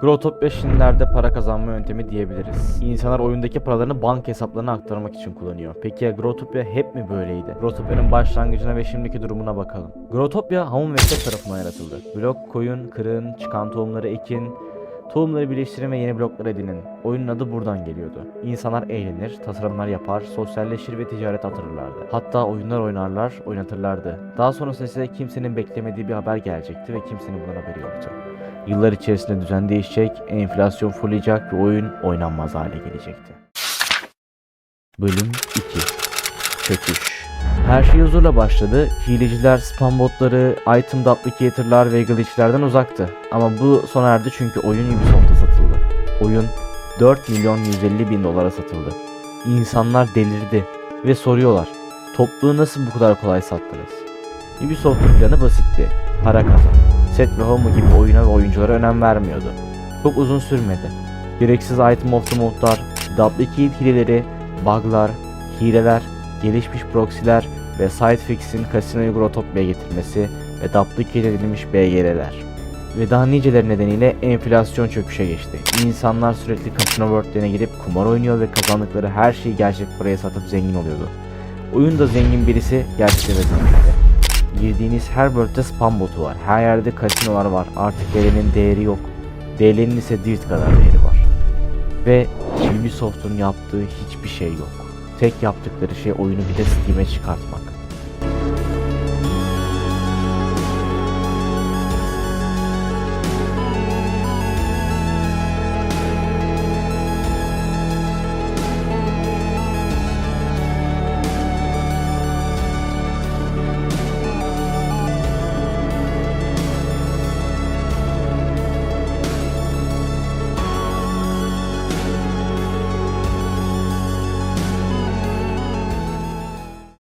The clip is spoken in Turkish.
Growtopia şimdilerde para kazanma yöntemi diyebiliriz. İnsanlar oyundaki paralarını banka hesaplarına aktarmak için kullanıyor. Peki ya Growtopia hep mi böyleydi? Growtopia'nın başlangıcına ve şimdiki durumuna bakalım. Growtopia Hamun ve tarafından yaratıldı. Blok koyun, kırın, çıkan tohumları ekin, Tohumları birleştirin ve yeni bloklar edinin. Oyunun adı buradan geliyordu. İnsanlar eğlenir, tasarımlar yapar, sosyalleşir ve ticaret atırırlardı. Hatta oyunlar oynarlar, oynatırlardı. Daha sonrasında size kimsenin beklemediği bir haber gelecekti ve kimsenin bundan haberi yoktu. Yıllar içerisinde düzen değişecek, enflasyon fırlayacak ve oyun oynanmaz hale gelecekti. Bölüm 2 Çöküş her şey huzurla başladı. Hileciler, spam botları, item duplicator'lar ve glitch'lerden uzaktı. Ama bu sona erdi çünkü oyun Ubisoft'a satıldı. Oyun 4 milyon 150 bin dolara satıldı. İnsanlar delirdi ve soruyorlar. Topluğu nasıl bu kadar kolay sattınız? Ubisoft'un planı basitti. Para kazan. Set ve Homo gibi oyuna ve oyunculara önem vermiyordu. Çok uzun sürmedi. Gereksiz item of the modlar, duplicate hileleri, buglar, hileler, gelişmiş proxy'ler ve Sidefix'in kasinoyu Grotopia'ya getirmesi ve duplicate edilmiş BGR'ler. Ve daha niceleri nedeniyle enflasyon çöküşe geçti. İnsanlar sürekli Casino World'lerine girip kumar oynuyor ve kazandıkları her şeyi gerçek paraya satıp zengin oluyordu. Oyunda zengin birisi gerçekte ve zengindi. Girdiğiniz her world'de spam botu var. Her yerde kasinolar var. Artık DL'nin değeri yok. DL'nin ise Dirt kadar değeri var. Ve Ubisoft'un yaptığı hiçbir şey yok. Tek yaptıkları şey oyunu bir de Steam'e çıkartmak.